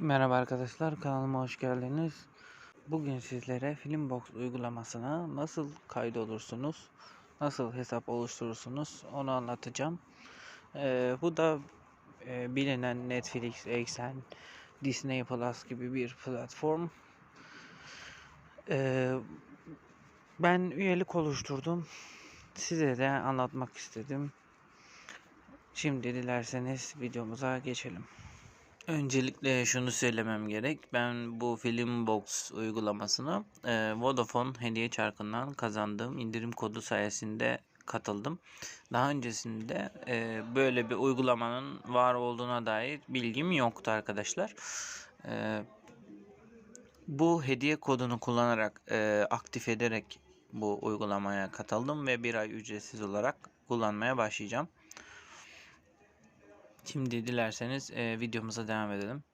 Merhaba arkadaşlar, kanalıma hoş geldiniz. Bugün sizlere Filmbox uygulamasına nasıl kaydolursunuz, nasıl hesap oluşturursunuz onu anlatacağım. Ee, bu da e, bilinen Netflix, Exxen, Disney Plus gibi bir platform. Ee, ben üyelik oluşturdum. Size de anlatmak istedim. Şimdi dilerseniz videomuza geçelim. Öncelikle şunu söylemem gerek. Ben bu Filmbox uygulamasına e, Vodafone hediye çarkından kazandığım indirim kodu sayesinde katıldım. Daha öncesinde e, böyle bir uygulamanın var olduğuna dair bilgim yoktu arkadaşlar. E, bu hediye kodunu kullanarak e, aktif ederek bu uygulamaya katıldım ve bir ay ücretsiz olarak kullanmaya başlayacağım. Şimdi dilerseniz e, videomuza devam edelim.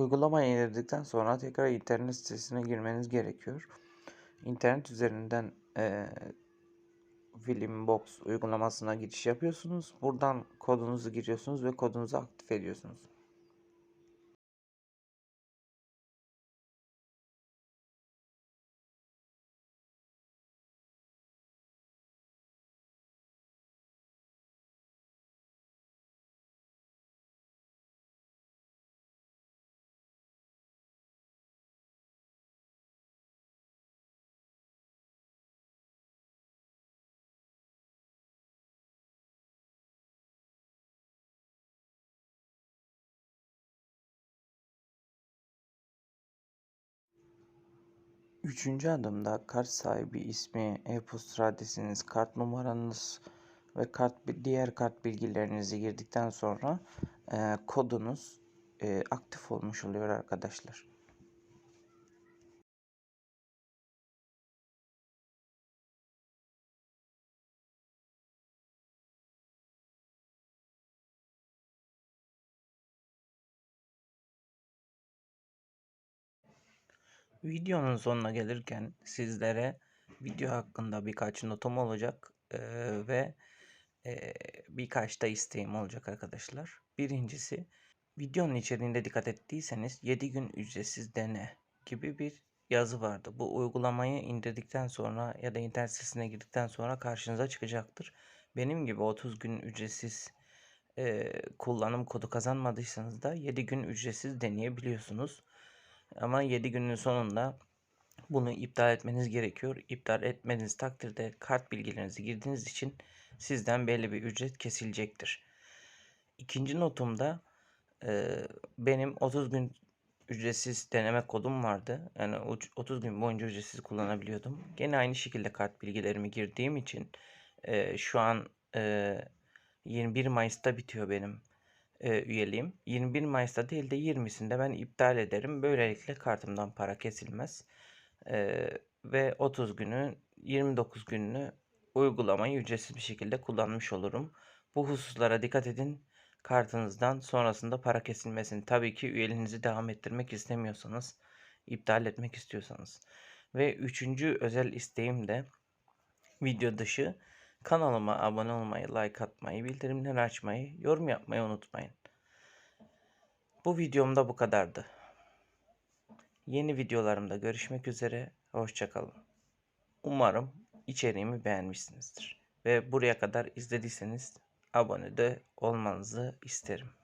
Uygulamayı indirdikten sonra tekrar internet sitesine girmeniz gerekiyor. İnternet üzerinden e, Filmbox uygulamasına giriş yapıyorsunuz. Buradan kodunuzu giriyorsunuz ve kodunuzu aktif ediyorsunuz. Üçüncü adımda kart sahibi ismi, e-posta adresiniz, kart numaranız ve kart diğer kart bilgilerinizi girdikten sonra e, kodunuz e, aktif olmuş oluyor arkadaşlar. Videonun sonuna gelirken sizlere video hakkında birkaç notum olacak ee, ve e, birkaç da isteğim olacak arkadaşlar. Birincisi videonun içeriğinde dikkat ettiyseniz 7 gün ücretsiz dene gibi bir yazı vardı. Bu uygulamayı indirdikten sonra ya da internet sitesine girdikten sonra karşınıza çıkacaktır. Benim gibi 30 gün ücretsiz e, kullanım kodu kazanmadıysanız da 7 gün ücretsiz deneyebiliyorsunuz. Ama 7 günün sonunda bunu iptal etmeniz gerekiyor. İptal etmeniz takdirde kart bilgilerinizi girdiğiniz için sizden belli bir ücret kesilecektir. İkinci notumda e, benim 30 gün ücretsiz deneme kodum vardı. Yani uc- 30 gün boyunca ücretsiz kullanabiliyordum. Gene aynı şekilde kart bilgilerimi girdiğim için e, şu an e, 21 Mayıs'ta bitiyor benim e, üyeliğim. 21 Mayıs'ta değil de 20'sinde ben iptal ederim. Böylelikle kartımdan para kesilmez. E, ve 30 günü 29 gününü uygulamayı ücretsiz bir şekilde kullanmış olurum. Bu hususlara dikkat edin. Kartınızdan sonrasında para kesilmesin. Tabii ki üyeliğinizi devam ettirmek istemiyorsanız, iptal etmek istiyorsanız. Ve üçüncü özel isteğim de video dışı kanalıma abone olmayı, like atmayı, bildirimleri açmayı, yorum yapmayı unutmayın. Bu videomda bu kadardı. Yeni videolarımda görüşmek üzere. Hoşçakalın. Umarım içeriğimi beğenmişsinizdir. Ve buraya kadar izlediyseniz abone de olmanızı isterim.